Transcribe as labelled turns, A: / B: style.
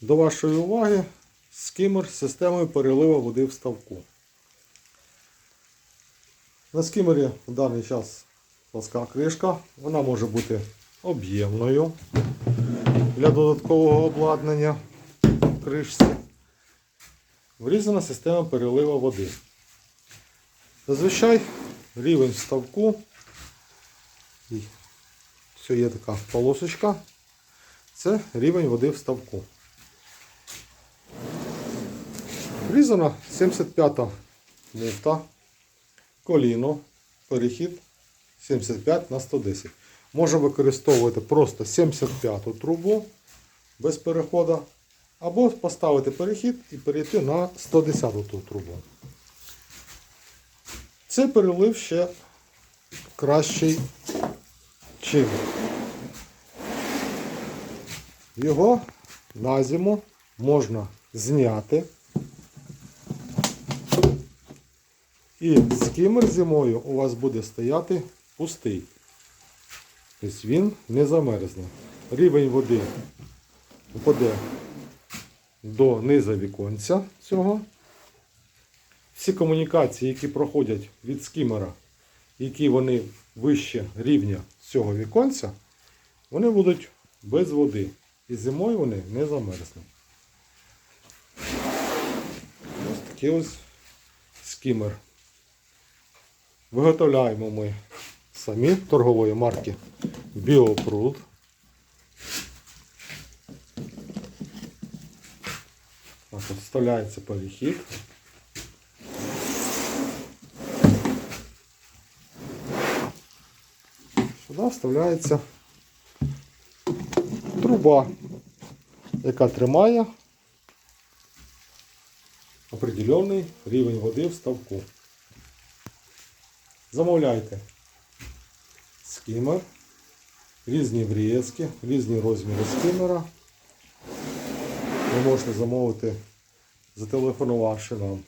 A: До вашої уваги скімер з системою переливу води в ставку. На скімері в даний час пласка кришка. Вона може бути об'ємною для додаткового обладнання кришці. Врізана система переливу води. Зазвичай рівень ставку. Все є така полосочка. Це рівень води в ставку. Врізана 75-та муфта, коліно, перехід 75 на 110. Можна використовувати просто 75-ту трубу без переходу, або поставити перехід і перейти на 110-ту трубу. Це перелив ще кращий чим. Його на зиму можна зняти. І скімер зимою у вас буде стояти пустий. Тобто він не замерзне. Рівень води впаде до низа віконця цього. Всі комунікації, які проходять від скімера, які вони вище рівня цього віконця, вони будуть без води. І зимою вони не замерзнуть. Ось такий ось скімер. Виготовляємо ми самі торгової марки Біопруд. Вставляється перехід. Сюди вставляється труба, яка тримає определенний рівень води в ставку. Замовляйте скімер, різні врізки, різні розміри скімера. Ви можете замовити, зателефонувавши нам